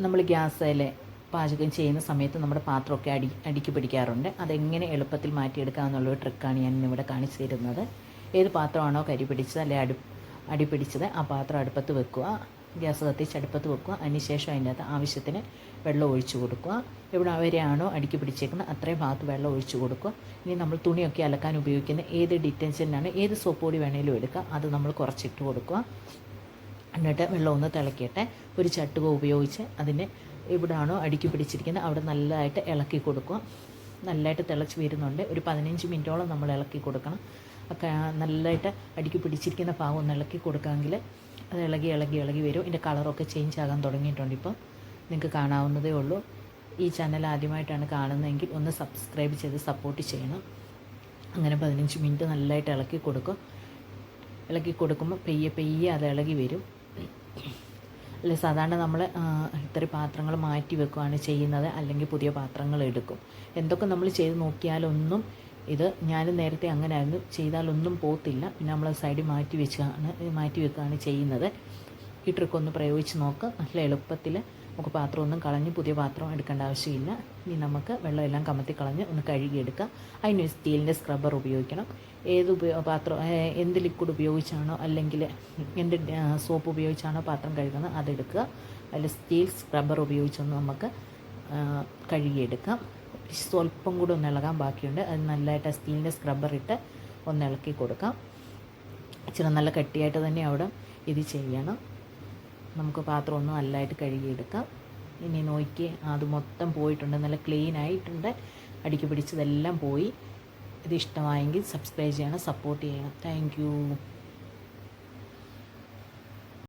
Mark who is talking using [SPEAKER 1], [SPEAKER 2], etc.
[SPEAKER 1] നമ്മൾ ഗ്യാസിൽ പാചകം ചെയ്യുന്ന സമയത്ത് നമ്മുടെ പാത്രമൊക്കെ അടി അടിക്ക് പിടിക്കാറുണ്ട്. അതെങ്ങനെ എളുപ്പത്തിൽ മാറ്റിയെടുക്കുക എന്നുള്ളൊരു ട്രിക്കാണ് ഞാൻ ഇന്നിവിടെ കാണിച്ചു തരുന്നത്. ഏത് പാത്രമാണോ കരി പിടിച്ചത് അല്ലെ അടു അടി പിടിച്ചത് ആ പാത്രം അടുപ്പത്ത് വെക്കുക. ഗ്യാസ് കത്തിച്ച് അടുപ്പത്ത് വെക്കുക. അതിനുശേഷം അതിന്റെ അകത്ത് ആവശ്യത്തിന് വെള്ളം ഒഴിച്ചു കൊടുക്കുക. എവിടെ വരെയാണോ അടുക്കി പിടിച്ചേക്കുന്നത് അത്രയും ഭാഗത്ത് വെള്ളം ഒഴിച്ചു കൊടുക്കുക. ഇനി നമ്മൾ തുണിയൊക്കെ അലക്കാൻ ഉപയോഗിക്കുന്ന ഏത് ഡിറ്റൻഷനാണ് ഏത് സോപ്പ് പൊടി വേണേലും എടുക്കുക. അത് നമ്മൾ കുറച്ചിട്ട് കൊടുക്കുക. എന്നിട്ട് വെള്ളം ഒന്ന് തിളക്കിയിട്ട് ഒരു ചട്ടുക ഉപയോഗിച്ച് അതിനെ എവിടാണോ അടുക്കി പിടിച്ചിരിക്കുന്നത് അവിടെ നല്ലതായിട്ട് ഇളക്കി കൊടുക്കുക. നല്ലതായിട്ട് തിളച്ച് വരുന്നുണ്ട്. ഒരു പതിനഞ്ച് മിനിറ്റോളം നമ്മൾ ഇളക്കി കൊടുക്കണം. നല്ലതായിട്ട് അടുക്കി പിടിച്ചിരിക്കുന്ന ഭാഗം ഒന്ന് ഇളക്കി കൊടുക്കാമെങ്കിൽ അത് ഇളകി ഇളകി ഇളകി വരും. ഇതിന്റെ കളറൊക്കെ ചേഞ്ച് ആകാൻ തുടങ്ങിയിട്ടുണ്ട് ഇപ്പോൾ നിങ്ങൾക്ക് കാണാവുന്നതേ ഉള്ളൂ. ഈ ചാനൽ ആദ്യമായിട്ടാണ് കാണുന്നതെങ്കിൽ ഒന്ന് സബ്സ്ക്രൈബ് ചെയ്ത് സപ്പോർട്ട് ചെയ്യണം. അങ്ങനെ പതിനഞ്ച് മിനിറ്റ് നല്ലതായിട്ട് ഇളക്കി കൊടുക്കും ഇളക്കി കൊടുക്കുമ്പോൾ പെയ്യെ പെയ്യെ അത് ഇളകി വരും. അല്ലെ സാധാരണ നമ്മൾ ഇത്ര പാത്രങ്ങൾ മാറ്റി വെക്കുകയാണ് ചെയ്യുന്നത്. അല്ലെങ്കിൽ പുതിയ പാത്രങ്ങൾ എടുക്കും. എന്തൊക്കെ നമ്മൾ ചെയ്ത് നോക്കിയാലൊന്നും ഇത് ഞാൻ നേരത്തെ അങ്ങനെ ആയിരുന്നു ചെയ്താലൊന്നും പോത്തില്ല. പിന്നെ നമ്മൾ സൈഡിൽ മാറ്റി വെച്ചാണ് മാറ്റി വെക്കുകയാണ് ചെയ്യുന്നത്. ഈ ട്രിക്ക് ഒന്ന് പ്രയോഗിച്ച് നോക്ക്. നല്ല എളുപ്പത്തിൽ നമുക്ക് പാത്രമൊന്നും കളഞ്ഞ് പുതിയ പാത്രം എടുക്കേണ്ട ആവശ്യമില്ല. ഇനി നമുക്ക് വെള്ളമെല്ലാം കമത്തി കളഞ്ഞ് ഒന്ന് കഴുകിയെടുക്കാം. അതിന് സ്റ്റീലിന്റെ സ്ക്രബ്ബർ ഉപയോഗിക്കണം. ഏത് ഉപയോ പാത്രം എന്ത് ലിക്വിഡ് ഉപയോഗിച്ചാണോ അല്ലെങ്കിൽ എന്ത് സോപ്പ് ഉപയോഗിച്ചാണോ പാത്രം കഴുകുന്നത് അതെടുക്കുക. അതിൽ സ്റ്റീൽ സ്ക്രബ്ബർ ഉപയോഗിച്ചൊന്ന് നമുക്ക് കഴുകിയെടുക്കാം. സ്വല്പം കൂടി ഒന്ന് ഇളകാൻ ബാക്കിയുണ്ട്. അത് നല്ലതായിട്ട് സ്റ്റീലിന്റെ സ്ക്രബ്ബർ ഇട്ട് ഒന്ന് ഇളക്കി കൊടുക്കാം. ഇച്ചിരി നല്ല കട്ടിയായിട്ട് തന്നെ അവിടെ ഇത് ചെയ്യണം. നമുക്ക് പാത്രം ഒന്ന് നല്ലതായിട്ട് കഴുകിയെടുക്കാം. ഇനി നോക്കി അത് മൊത്തം പോയിട്ടുണ്ട്. നല്ല ക്ലീൻ ആയിട്ടുണ്ട്. അടിക്ക് പിടിച്ചതെല്ലാം പോയി. ഇത് ഇഷ്ടമായെങ്കിൽ സബ്സ്ക്രൈബ് ചെയ്യണം സപ്പോർട്ട് ചെയ്യണം. താങ്ക്